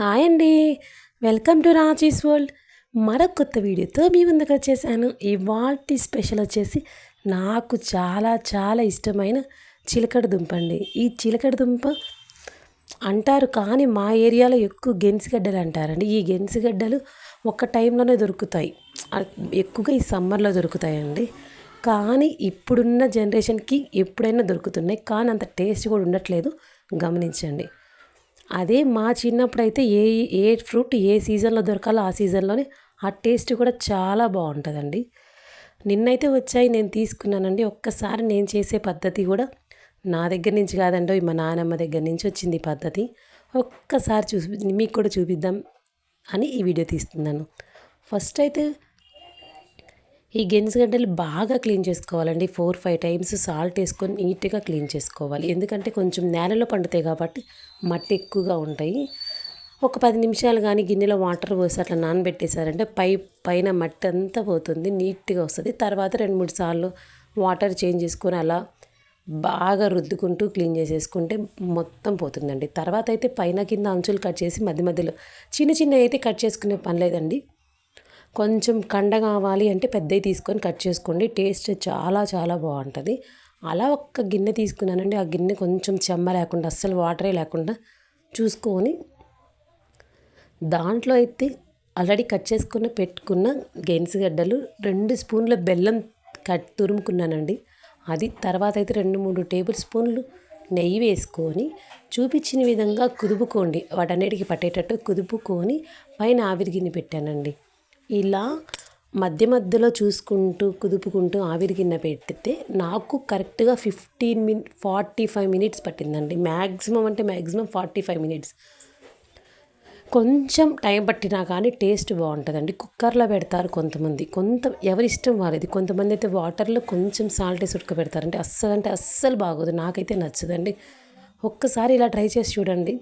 Hi అండి. Welcome to Raji's world. మరొక కొత్త వీడియోతో మీ ముందుకు వచ్చేసాను. ఇవాల్టి స్పెషల్ వచ్చేసి నాకు చాలా చాలా ఇష్టమైన చిలకడ దుంప అండి. ఈ చిలకడ దుంప అంటారు కానీ మా ఏరియాలో ఎక్కువ గెన్సిగడ్డలు అంటారండి. ఈ గెన్సిగడ్డలు ఒక టైంలోనే దొరుకుతాయి. ఎక్కువగా ఈ సమ్మర్లో దొరుకుతాయండి. కానీ ఇప్పుడున్న జనరేషన్కి ఎప్పుడైనా దొరుకుతున్నాయి. కానీ అంత టేస్ట్ కూడా ఉండట్లేదు. గమనించండి. అదే మా చిన్నప్పుడు అయితే ఏ ఏ ఫ్రూట్ ఏ సీజన్లో దొరకాలో ఆ సీజన్లోనే ఆ టేస్ట్ కూడా చాలా బాగుంటుందండి. నిన్నైతే వచ్చాయి నేను తీసుకున్నానండి. ఒక్కసారి నేను చేసే పద్ధతి కూడా నా దగ్గర నుంచి కాదండి మా నానమ్మ దగ్గర నుంచి వచ్చింది ఈ పద్ధతి. ఒక్కసారి చూసి మీకు కూడా చూపిద్దాం అని ఈ వీడియో తీస్తున్నాను. ఫస్ట్ అయితే ఈ గెనిసిగడ్డలు బాగా క్లీన్ చేసుకోవాలండి. ఫోర్ ఫైవ్ టైమ్స్ సాల్ట్ వేసుకొని నీట్గా క్లీన్ చేసుకోవాలి. ఎందుకంటే కొంచెం నేలలో పండుతాయి కాబట్టి మట్టి ఎక్కువగా ఉంటాయి. ఒక పది నిమిషాలు కానీ గిన్నెలో వాటర్ పోసి అట్లా నానబెట్టేశారంటే పై పైన మట్టి అంతా పోతుంది. నీట్గా వస్తుంది. తర్వాత రెండు మూడు సార్లు వాటర్ చేంజ్ చేసుకొని అలా బాగా రుద్దుకుంటూ క్లీన్ చేసేసుకుంటే మొత్తం పోతుందండి. తర్వాత అయితే పైన కింద అంచులు కట్ చేసి మధ్య మధ్యలో చిన్న చిన్న అయితే కట్ చేసుకునే పని లేదండి. కొంచెం కండ కావాలి అంటే పెద్దవి తీసుకొని కట్ చేసుకోండి. టేస్ట్ చాలా చాలా బాగుంటుంది. అలా ఒక్క గిన్నె తీసుకున్నానండి. ఆ గిన్నె కొంచెం చెమ్మ లేకుండా అస్సలు వాటరే లేకుండా చూసుకొని దాంట్లో అయితే ఆల్రెడీ కట్ చేసుకున్న పెట్టుకున్న గెన్సిగడ్డలు రెండు స్పూన్ల బెల్లం కట్ తురుముకున్నానండి. అది తర్వాత అయితే రెండు మూడు టేబుల్ స్పూన్లు నెయ్యి వేసుకొని చూపించిన విధంగా కుదుపుకోండి. వాటన్నిటికి పట్టేటట్టు కుదుపుకొని పైన ఆవిరి గిన్నె పెట్టానండి. ఇలా మధ్య మధ్యలో చూసుకుంటూ కుదుపుకుంటూ ఆవిరి గిన్నె పెడితే నాకు కరెక్ట్గా fifteen min forty five minutes పట్టిందండి. మ్యాక్సిమం అంటే మ్యాక్సిమం ఫార్టీ ఫైవ్ మినిట్స్. కొంచెం టైం పట్టినా కానీ టేస్ట్ బాగుంటుందండి. కుక్కర్లో పెడతారు కొంతమంది. కొంత ఎవరిష్టం వాళ్ళది. కొంతమంది అయితే వాటర్లో కొంచెం సాల్ట్ వేసి ఉడకబెడతారంటే అస్సలు అంటే అస్సలు బాగోదు. నాకైతే నచ్చదండి. ఒక్కసారి ఇలా ట్రై చేసి చూడండి.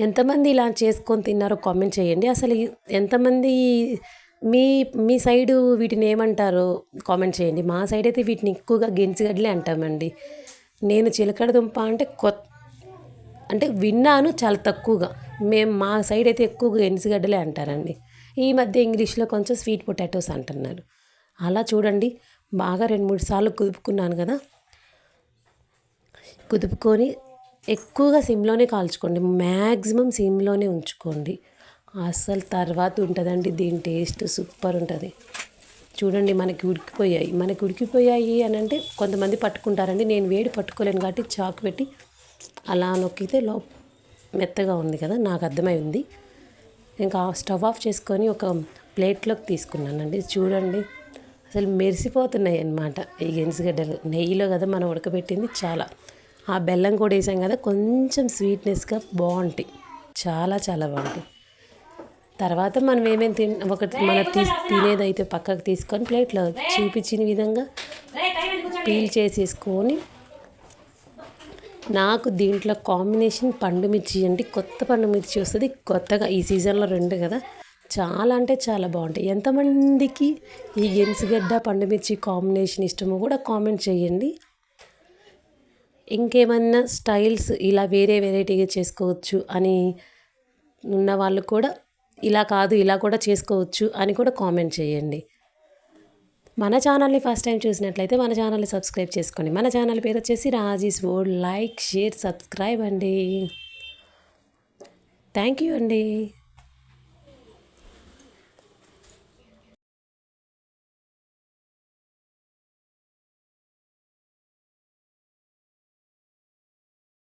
ఎంతమంది ఇలా చేసుకొని తిన్నారో కామెంట్ చేయండి. అసలు ఎంతమంది మీ మీ సైడు వీటిని ఏమంటారో కామెంట్ చేయండి. మా సైడ్ అయితే వీటిని ఎక్కువగా గెంచిగడ్లే అంటామండి. నేను చిలకడ దుంప అంటే కొత్త అంటే విన్నాను చాలా తక్కువగా. మేము మా సైడ్ అయితే ఎక్కువగా గెంచిగడ్డలే అంటారండి. ఈ మధ్య ఇంగ్లీష్లో కొంచెం స్వీట్ పొటాటోస్ అంటున్నారు. అలా చూడండి. బాగా రెండు మూడు సార్లు కుదుపుకున్నాను కదా. కుదుపుకొని ఎక్కువగా సిమ్లోనే కాల్చుకోండి. మ్యాక్సిమం సిమ్లోనే ఉంచుకోండి. అసలు తర్వాత ఉంటుందండి. దీని టేస్ట్ సూపర్ ఉంటుంది. చూడండి మనకి ఉడికిపోయాయి. మనకి ఉడికిపోయాయి అని అంటే కొంతమంది పట్టుకుంటారండి. నేను వేడి పట్టుకోలేను కాబట్టి చాకు పెట్టి అలా నొక్కితే లో మెత్తగా ఉంది కదా నాకు అర్థమై ఉంది. ఇంకా స్టవ్ ఆఫ్ చేసుకొని ఒక ప్లేట్లోకి తీసుకున్నానండి. చూడండి అసలు మెరిసిపోతున్నాయి అన్నమాట ఈ గెనిసిగడ్డలు నెయ్యిలో కదా మనం ఉడకబెట్టింది చాలా. ఆ బెల్లం కూడా వేసాం కదా కొంచెం స్వీట్నెస్గా బాగుంటాయి. చాలా చాలా బాగుంటాయి. తర్వాత మనం ఏమేమి తిన్ ఒకటి మన తీసి తినేదైతే పక్కకు తీసుకొని ప్లేట్లో చూపించిన విధంగా పీల్ చేసేసుకొని నాకు దీంట్లో కాంబినేషన్ పండు మిర్చి అంటే కొత్త పండు మిర్చి వస్తుంది. కొత్తగా ఈ సీజన్లో రెండు కదా. చాలా అంటే చాలా బాగుంటాయి. ఎంతమందికి ఈ గెన్సిగడ్డ పండు మిర్చి కాంబినేషన్ ఇష్టమో కూడా కామెంట్ చేయండి. ఇంకేమన్నా స్టైల్స్ ఇలా వేరే వెరైటీగా చేసుకోవచ్చు అని ఉన్న వాళ్ళు కూడా ఇలా కాదు ఇలా కూడా చేసుకోవచ్చు అని కూడా కామెంట్ చేయండి. మన ఛానల్ని ఫస్ట్ టైం చూసినట్లయితే మన ఛానల్ని సబ్స్క్రైబ్ చేసుకోండి. మన ఛానల్ పేరు వచ్చేసి Raji's world like share subscribe అండి. థ్యాంక్ యూ అండి.